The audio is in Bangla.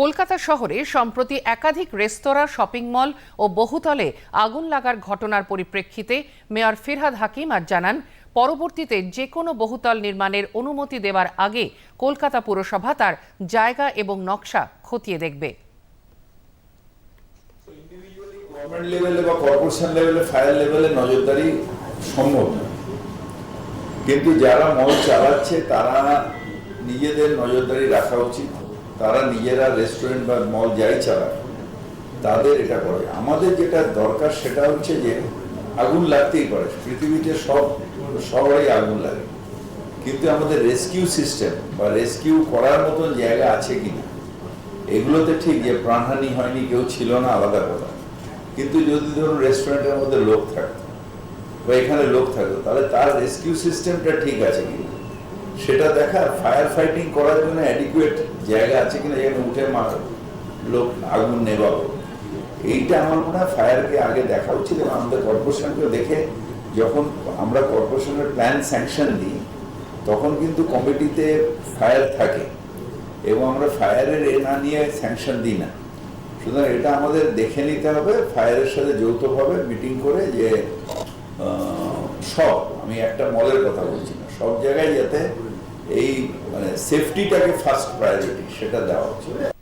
কলকাতা শহরে সম্প্রতি একাধিক রেস্তোরাঁ, শপিং মল ও বহুতলে আগুন লাগার ঘটনার পরিপ্রেক্ষিতে মেয়র ফিরহাদ হাকিম আজ জানান, পরবর্তীতে যে কোনো বহুতল নির্মাণের অনুমতি দেওয়ার আগে কলকাতা পুরসভা তার জায়গা এবং নকশা খতিয়ে দেখবে। গভর্নমেন্ট লেভেলে বা কর্পোরেশন লেভেলে ফায়ার লেভেলে নজরদারি সম্ভব। কিন্তু যারা মল চালাচ্ছে, তারা নিজেদের নজরদারি রাখা উচিত। তারা নিজেরা রেস্টুরেন্ট বা মল যাই চালায় তাদের এটা করে। আমাদের যেটা দরকার সেটা হচ্ছে যে আগুন লাগতেই পারে। পৃথিবীতে সব শহরেই আগুন লাগে। কিন্তু আমাদের রেস্কিউ সিস্টেম বা রেস্কিউ করার মতন জায়গা আছে কি না এগুলোতে ঠিক যে প্রাণহানি হয়নি, কেউ ছিল না, আলাদা কথা। কিন্তু যদি ধরুন রেস্টুরেন্টের মধ্যে লোক থাকতো, বা এখানে লোক থাকতো, তাহলে তার রেস্কিউ সিস্টেমটা ঠিক আছে কিনা? সেটা দেখা ফায়ার ফাইটিং করার জন্য অ্যাডিকুয়েট জায়গা আছে কিনা যেখানে উঠে মার। লোক আগুন নেবাবো এইটা আমার মনে হয় ফায়ারকে আগে দেখা উচিত এবং আমাদের কর্পোরেশনকে দেখে যখন আমরা কর্পোরেশনের প্ল্যান স্যাংশন দিই, তখন কিন্তু কমিটিতে ফায়ার থাকে এবং আমরা ফায়ারের এ না নিয়ে স্যাংশন দিই না। সুতরাং এটা আমাদের দেখে নিতে হবে ফায়ারের সাথে যৌথভাবে মিটিং করে যে সব, আমি একটা মলের কথা বলছি না, সব জায়গায় যাতে এই মানে সেফটিটাকে ফার্স্ট প্রায়োরিটি সেটা দেওয়া হচ্ছে।